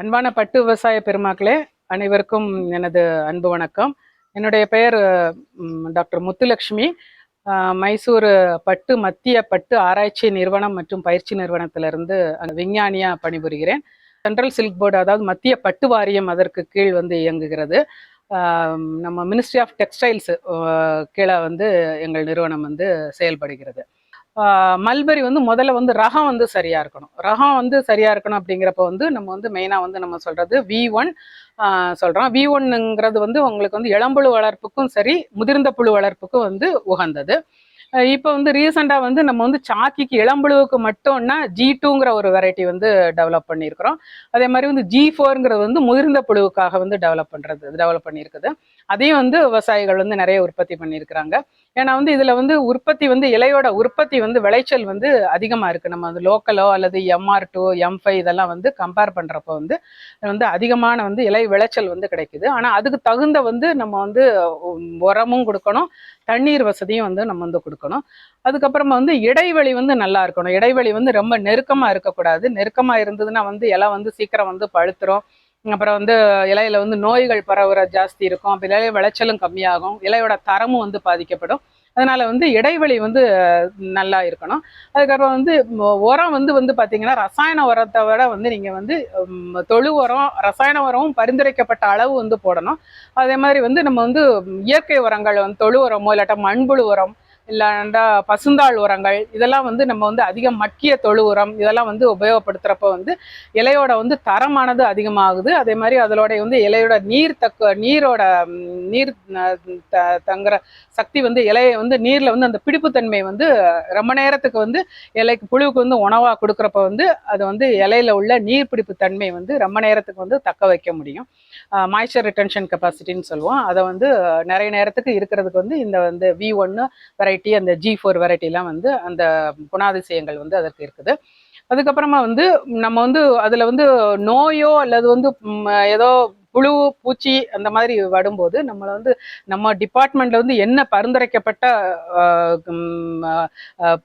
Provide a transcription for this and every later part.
அன்பான பட்டு விவசாய பெருமாக்களே அனைவருக்கும் எனது அன்பு வணக்கம். என்னுடைய பெயர் டாக்டர் முத்துலக்ஷ்மி. மைசூர் பட்டு மத்திய பட்டு ஆராய்ச்சி நிறுவனம் மற்றும் பயிற்சி நிறுவனத்திலிருந்து விஞ்ஞானியாக பணிபுரிகிறேன். சென்ட்ரல் சில்க் போர்டு அதாவது மத்திய பட்டு வாரியம் அதற்கு கீழ் வந்து இயங்குகிறது. நம்ம மினிஸ்ட்ரி ஆஃப் டெக்ஸ்டைல்ஸ் கீழே வந்து எங்கள் நிறுவனம் வந்து செயல்படுகிறது. மல்பரி வந்து முதல்ல வந்து ரகம் வந்து சரியா இருக்கணும். ரகம் வந்து சரியா இருக்கணும் அப்படிங்கிறப்ப வந்து நம்ம வந்து மெயினா வந்து நம்ம சொல்றது வி ஒன் சொல்றோம். வி ஒன்னுங்கிறது வந்து உங்களுக்கு வந்து இளம்புழு வளர்ப்புக்கும் சரி முதிர்ந்த புழு வளர்ப்புக்கும் வந்து உகந்தது. இப்போ வந்து ரீசெண்டாக வந்து நம்ம வந்து சாக்கிக்கு இளம்புழுவுக்கு மட்டும்னா ஜி டூங்கிற ஒரு வெரைட்டி வந்து டெவலப் பண்ணியிருக்கிறோம். அதே மாதிரி வந்து ஜி ஃபோருங்கிறது வந்து முதிர்ந்த புழுவுக்காக வந்து டெவலப் பண்ணுறது டெவலப் பண்ணியிருக்குது. அதையும் வந்து விவசாயிகள் வந்து நிறைய உற்பத்தி பண்ணியிருக்கிறாங்க. ஏன்னா வந்து இதில் வந்து உற்பத்தி வந்து இலையோட உற்பத்தி வந்து விளைச்சல் வந்து அதிகமாக இருக்குது நம்ம வந்து லோக்கலோ அல்லது எம்ஆர் டூ எம் ஃபைவ் இதெல்லாம் வந்து கம்பேர் பண்ணுறப்போ வந்து வந்து அதிகமான வந்து இலை விளைச்சல் வந்து கிடைக்குது. ஆனால் அதுக்கு தகுந்த வந்து நம்ம வந்து உரமும் கொடுக்கணும். தண்ணீர் வசதியும் வந்து நம்ம வந்து கொடுக்கணும். அதுக்கப்புறமா வந்து இடைவெளி வந்து நல்லா இருக்கணும். இடைவெளி வந்து ரொம்ப நெருக்கமாக இருக்கக்கூடாது. நெருக்கமாக இருந்ததுன்னா வந்து இலை வந்து சீக்கிரம் வந்து பழுத்துரும். அப்புறம் வந்து இலையில வந்து நோய்கள் பரவுற ஜாஸ்தி இருக்கும். அப்போ இலையில விளைச்சலும் கம்மியாகும். இலையோட தரமும் வந்து பாதிக்கப்படும். அதனால வந்து இடைவெளி வந்து நல்லா இருக்கணும். அதுக்கப்புறம் வந்து உரம் வந்து வந்து பார்த்தீங்கன்னா ரசாயன உரத்தை விட வந்து நீங்கள் வந்து தொழு உரம் ரசாயன உரமும் பரிந்துரைக்கப்பட்ட அளவு வந்து போடணும். அதே மாதிரி வந்து நம்ம வந்து இயற்கை உரங்கள் வந்து தொழு உரமோ இல்லாட்டா மண்புழு உரம் இல்லைண்டா பசுந்தாள் உரங்கள் இதெல்லாம் வந்து நம்ம வந்து அதிகம் மக்கிய தொழு உரம் இதெல்லாம் வந்து உபயோகப்படுத்துகிறப்ப வந்து இலையோட வந்து தரமானது அதிகமாகுது. அதே மாதிரி அதோடைய வந்து இலையோட நீர் தக்க நீரோட நீர் த- தங்குற சக்தி வந்து இலையை வந்து நீரில் வந்து அந்த பிடிப்புத்தன்மை வந்து ரொம்ப நேரத்துக்கு வந்து இலைக்கு புழுவுக்கு வந்து உணவாக கொடுக்குறப்ப வந்து அது வந்து இலையில உள்ள நீர் பிடிப்பு தன்மை வந்து ரொம்ப நேரத்துக்கு வந்து தக்க வைக்க முடியும். மாய்ச்சர் ரிட்டன்ஷன் கெப்பாசிட்டின்னு சொல்லுவோம். அதை வந்து நிறைய நேரத்துக்கு இருக்கிறதுக்கு வந்து இந்த வந்து வி ஒன்று வெரைட்டி அந்த ஜி ஃபோர் வெரைட்டிலாம் வந்து அந்த குணாதிசயங்கள் வந்து அதற்கு இருக்குது. அதுக்கப்புறமா வந்து நம்ம வந்து அதில் வந்து நோயோ அல்லது வந்து ஏதோ புழு பூச்சி அந்த மாதிரி வரும்போது நம்மளை வந்து நம்ம டிபார்ட்மெண்ட்ல வந்து என்ன பரிந்துரைக்கப்பட்ட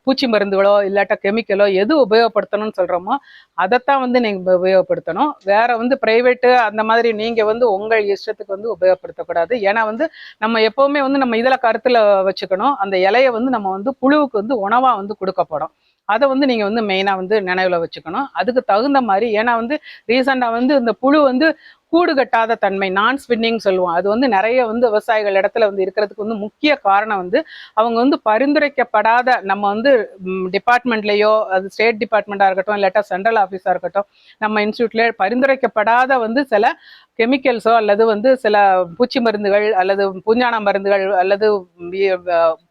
பூச்சி மருந்துகளோ இல்லாட்டா கெமிக்கலோ எது உபயோகப்படுத்தணும்னு சொல்கிறோமோ அதைத்தான் வந்து நீங்கள் உபயோகப்படுத்தணும். வேற வந்து ப்ரைவேட்டு அந்த மாதிரி நீங்கள் வந்து உங்கள் இஷ்டத்துக்கு வந்து உபயோகப்படுத்தக்கூடாது. ஏன்னா வந்து நம்ம எப்போவுமே வந்து நம்ம இதில் கருத்தில் வச்சுக்கணும். அந்த இலையை வந்து நம்ம வந்து புழுவுக்கு வந்து உணவாக வந்து கொடுக்கப்படும் அதை வந்து நீங்கள் வந்து மெயினாக வந்து நினைவில் வச்சுக்கணும். அதுக்கு தகுந்த மாதிரி ஏன்னா வந்து ரீசெண்டா வந்து இந்த புழு வந்து கூடு கட்டாத தன்மை நான் ஸ்பின்னிங் சொல்லுவோம். அது வந்து நிறைய வந்து விவசாயிகள் இடத்துல வந்து இருக்கிறதுக்கு வந்து முக்கிய காரணம் வந்து அவங்க வந்து பரிந்துரைக்கப்படாத நம்ம வந்து டிபார்ட்மெண்ட்லேயோ அது ஸ்டேட் டிபார்ட்மெண்ட்டாக இருக்கட்டும் இல்லாட்டா சென்ட்ரல் ஆஃபீஸாக இருக்கட்டும் நம்ம இன்ஸ்டியூட்லேயே பரிந்துரைக்கப்படாத வந்து சில கெமிக்கல்ஸோ அல்லது வந்து சில பூச்சி மருந்துகள் அல்லது பூஞ்சான மருந்துகள் அல்லது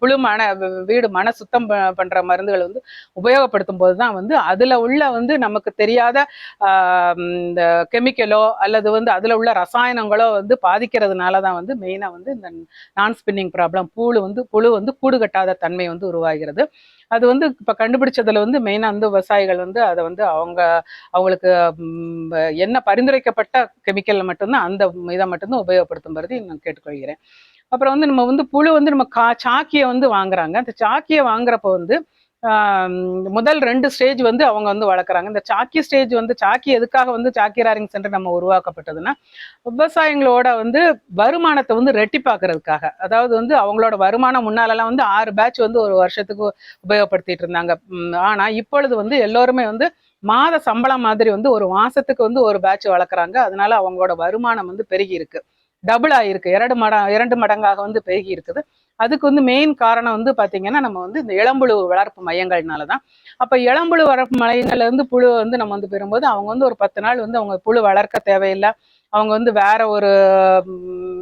புழு மன வீடு மன சுத்தம் ப- பண்ற மருந்துகள் வந்து உபயோகப்படுத்தும் போது தான் வந்து அதுல உள்ள வந்து நமக்கு தெரியாத இந்த கெமிக்கலோ அல்லது வந்து அதுல உள்ள ரசாயனங்களோ வந்து பாதிக்கிறதுனால தான் வந்து மெயினா வந்து இந்த நான் ஸ்பின்னிங் ப்ராப்ளம் புழு வந்து புழு வந்து கூடு கட்டாத தன்மை வந்து உருவாகிறது. அது வந்து இப்போ கண்டுபிடிச்சதில் வந்து மெயினாக வந்து விவசாயிகள் வந்து அதை வந்து அவங்க அவங்களுக்கு என்ன பரிந்துரைக்கப்பட்ட கெமிக்கலில் மட்டும்தான் அந்த இதை மட்டும்தான் உபயோகப்படுத்தும் பருதி நான் கேட்டுக்கொள்கிறேன். அப்புறம் வந்து நம்ம வந்து புழு வந்து நம்ம கா சாக்கியை வந்து வாங்குறாங்க. அந்த சாக்கியை வாங்குறப்போ வந்து முதல் ரெண்டு ஸ்டேஜ் வந்து அவங்க வந்து வளர்க்குறாங்க. இந்த சாக்கி ஸ்டேஜ் வந்து சாக்கி எதுக்காக வந்து சாக்கி ராரிங் சென்டர் நம்ம உருவாக்கப்பட்டதுன்னா விவசாயிகளோட வந்து வருமானத்தை வந்து ரெட்டிப்பாக்குறதுக்காக. அதாவது வந்து அவங்களோட வருமானம் முன்னாலெல்லாம் வந்து ஆறு பேட்ச் வந்து ஒரு வருஷத்துக்கு உபயோகப்படுத்திட்டு இருந்தாங்க. ஆனால் இப்பொழுது வந்து எல்லோருமே வந்து மாத சம்பளம் மாதிரி வந்து ஒரு மாசத்துக்கு வந்து ஒரு பேட்ச் வளர்க்குறாங்க. அதனால அவங்களோட வருமானம் வந்து பெருகி இருக்கு டபுள் ஆகிருக்கு இரண்டு மட இரண்டு மடங்காக வந்து பெருகி இருக்குது அதுக்கு வந்து மெயின் காரணம் வந்து பார்த்தீங்கன்னா நம்ம வந்து இந்த இளம்புழு வளர்ப்பு மையங்கள்னால தான் அப்போ இளம்புழு வளர்ப்பு மையங்கள்லேருந்து புழு வந்து நம்ம வந்து பெறும்போது அவங்க வந்து ஒரு பத்து நாள் வந்து அவங்க புழு வளர்க்க தேவையில்லை. அவங்க வந்து வேற ஒரு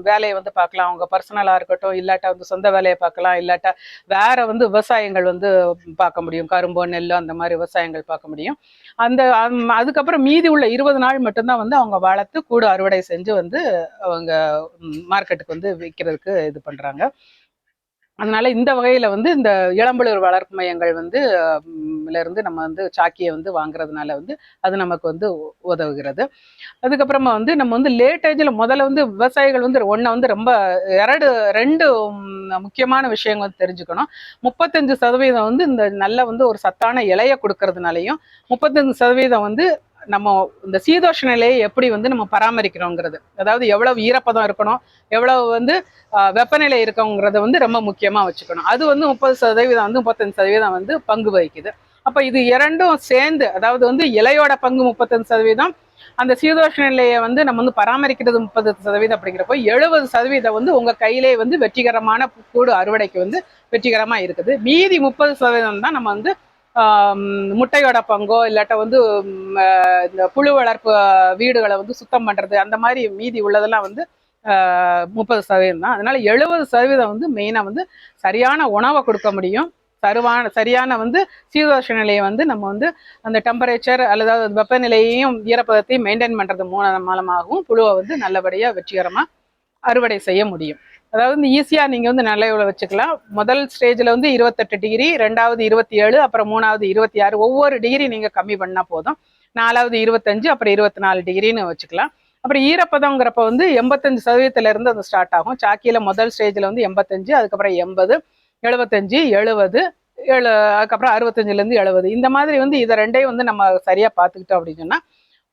வேலையை வந்து பார்க்கலாம். அவங்க பர்சனலாக இருக்கட்டும் இல்லாட்டா வந்து சொந்த வேலையை பார்க்கலாம். இல்லாட்டா வேற வந்து விவசாயங்கள் வந்து பார்க்க முடியும். கரும்போ நெல் அந்த மாதிரி விவசாயங்கள் பார்க்க முடியும். அந்த அதுக்கப்புறம் மீதி உள்ள இருபது நாள் மட்டும்தான் வந்து அவங்க வளர்த்து கூடு அறுவடை செஞ்சு வந்து அவங்க மார்க்கெட்டுக்கு வந்து விற்கிறதுக்கு இது பண்ணுறாங்க அதனால இந்த வகையில வந்து இந்த இளம்பலூர் வளர்ப்பு மையங்கள் வந்து இருந்து நம்ம வந்து சாக்கியை வந்து வாங்குறதுனால வந்து அது நமக்கு வந்து உதவுகிறது. அதுக்கப்புறமா வந்து நம்ம வந்து லேட் முதல்ல வந்து விவசாயிகள் வந்து ஒன்றை வந்து ரொம்ப இரண்டு ரெண்டு முக்கியமான விஷயங்கள் வந்து தெரிஞ்சுக்கணும். முப்பத்தஞ்சு சதவீதம் வந்து இந்த நல்ல வந்து ஒரு சத்தான இலையை கொடுக்கறதுனாலையும் முப்பத்தஞ்சு சதவீதம் வந்து நம்ம இந்த சீதோஷ நிலையை எப்படி வந்து நம்ம பராமரிக்கிறோங்கிறது அதாவது எவ்வளவு ஈரப்பதம் இருக்கணும் எவ்வளவு வந்து வெப்பநிலை இருக்கோங்கிறத வந்து ரொம்ப முக்கியமாக வச்சுக்கணும். அது வந்து முப்பது சதவீதம் வந்து முப்பத்தஞ்சு சதவீதம் வந்து பங்கு வகிக்குது. அப்போ இது இரண்டும் சேர்ந்து அதாவது வந்து இலையோட பங்கு முப்பத்தஞ்சு சதவீதம் அந்த சீதோஷ நிலையை வந்து நம்ம வந்து பராமரிக்கிறது முப்பது சதவீதம் அப்படிங்கிறப்போ எழுபது சதவீதம் வந்து உங்கள் கையிலே வந்து வெற்றிகரமான கூடு அறுவடைக்கு வந்து வெற்றிகரமாக இருக்குது. மீதி முப்பது சதவீதம் தான் நம்ம வந்து முட்டையோட பங்கோ இல்லாட்ட வந்து இந்த புழு வளர்ப்பு வீடுகளை வந்து சுத்தம் பண்ணுறது அந்த மாதிரி மீதி உள்ளதெல்லாம் வந்து முப்பது சதவீதம் தான். அதனால் எழுபது சதவீதம் வந்து மெயினாக வந்து சரியான உணவை கொடுக்க முடியும். சருவான சரியான வந்து சீதோஷ நிலையை வந்து நம்ம வந்து அந்த டெம்பரேச்சர் அல்லது வெப்பநிலையையும் ஈரப்பதத்தையும் மெயின்டைன் பண்ணுறது மூலம் மூலமாகவும் புழுவை வந்து நல்லபடியாக வெற்றிகரமாக அறுவடை செய்ய முடியும். அதாவது வந்து ஈஸியாக நீங்கள் வந்து நல்ல இவ்வளோ வச்சுக்கலாம். முதல் ஸ்டேஜில் வந்து இருபத்தெட்டு டிகிரி ரெண்டாவது இருபத்தி ஏழு அப்புறம் மூணாவது இருபத்தி ஆறு ஒவ்வொரு டிகிரி நீங்கள் கம்மி பண்ணால் போதும். நாலாவது இருபத்தஞ்சு அப்புறம் இருபத்தி நாலு டிகிரின்னு வச்சுக்கலாம். அப்புறம் ஈரப்பதங்கிறப்ப வந்து எண்பத்தஞ்சு சதவீதத்திலேருந்து அது ஸ்டார்ட் ஆகும். சாக்கியில் முதல் ஸ்டேஜில் வந்து எண்பத்தஞ்சு அதுக்கப்புறம் எண்பது எழுபத்தஞ்சு எழுபது ஏழு அதுக்கப்புறம் அறுபத்தஞ்சிலேருந்து எழுபது. இந்த மாதிரி வந்து இதை ரெண்டையும் வந்து நம்ம சரியாக பார்த்துக்கிட்டோம் அப்படின்னு சொன்னால்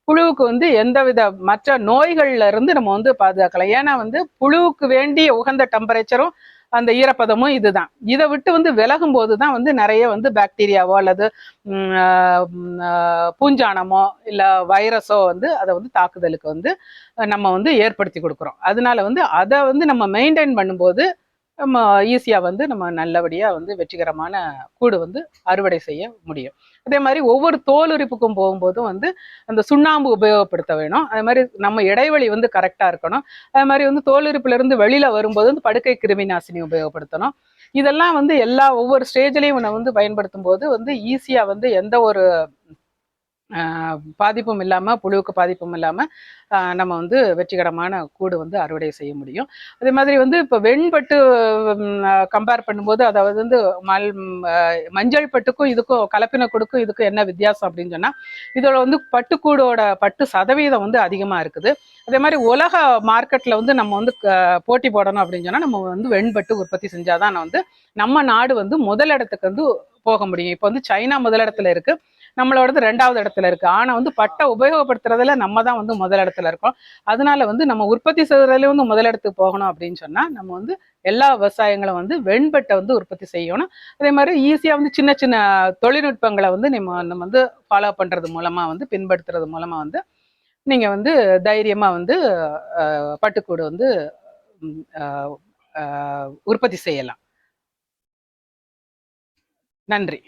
புழுவுக்கு வந்து எந்தவித மற்ற நோய்கள்ல இருந்து நம்ம வந்து பாதுகாக்கலாம். ஏன்னா வந்து புழுவுக்கு வேண்டிய உகந்த டெம்பரேச்சரும் அந்த ஈரப்பதமும் இதுதான். இதை விட்டு வந்து விலகும் போது தான் வந்து நிறைய வந்து பாக்டீரியாவோ அல்லது பூஞ்சானமோ இல்லை வைரஸோ வந்து அதை வந்து தாக்குதலுக்கு வந்து நம்ம வந்து ஏற்படுத்தி கொடுக்குறோம். அதனால வந்து அதை வந்து நம்ம மெயின்டைன் பண்ணும்போது நம்ம ஈஸியாக வந்து நம்ம நல்லபடியாக வந்து வெற்றிகரமான கூடு வந்து அறுவடை செய்ய முடியும். அதே மாதிரி ஒவ்வொரு தோலுரிப்புக்கும் போகும்போதும் வந்து அந்த சுண்ணாம்பு உபயோகப்படுத்த வேணும். அதே மாதிரி நம்ம இடைவெளி வந்து கரெக்டாக இருக்கணும். அதே மாதிரி வந்து தோலுரிப்புல இருந்து வெளியில் வரும்போது வந்து படுக்கை கிருமி நாசினி உபயோகப்படுத்தணும். இதெல்லாம் வந்து எல்லா ஒவ்வொரு ஸ்டேஜ்லேயும் நம்ம வந்து பயன்படுத்தும் போது வந்து ஈஸியாக வந்து எந்த ஒரு பாதிப்பும் இல்லாமல் புழுவுக்கு பாதிப்பும் இல்லாமல் நம்ம வந்து வெற்றிகரமான கூடு வந்து அறுவடை செய்ய முடியும். அதே மாதிரி வந்து இப்போ வெண்பட்டு கம்பேர் பண்ணும்போது அதாவது வந்து மல் மஞ்சள் பட்டுக்கும் இதுக்கும் கலப்பின கூடுக்கும் இதுக்கும் என்ன வித்தியாசம் அப்படின்னு சொன்னால் இதோட வந்து பட்டுக்கூடோட பட்டு சதவீதம் வந்து அதிகமாக இருக்குது. அதே மாதிரி உலக மார்க்கெட்டில் வந்து நம்ம வந்து போட்டி போடணும் அப்படின்னு சொன்னால் நம்ம வந்து வெண்பட்டு உற்பத்தி செஞ்சாதான் வந்து நம்ம நாடு வந்து முதலிடத்துக்கு வந்து போக முடியும். இப்போ வந்து சைனா முதலிடத்துல இருக்குது நம்மளோடது ரெண்டாவது இடத்துல இருக்கு. ஆனா வந்து பட்டை உபயோகப்படுத்துறதுல நம்ம தான் வந்து முதல் இடத்துல இருக்கோம். அதனால வந்து நம்ம உற்பத்தி செய்யறதுல வந்து முதலிடத்துக்கு போகணும் அப்படின்னு சொன்னா நம்ம வந்து எல்லா விவசாயங்களும் வந்து வெண்பட்டை வந்து உற்பத்தி செய்யணும். அதே மாதிரி ஈஸியாக வந்து சின்ன சின்ன தொழில்நுட்பங்களை வந்து நம்ம நம்ம வந்து ஃபாலோ பண்ணுறது மூலமாக வந்து பின்படுத்துறது மூலமாக வந்து நீங்கள் வந்து தைரியமாக வந்து பட்டுக்கூடு வந்து உற்பத்தி செய்யலாம். நன்றி.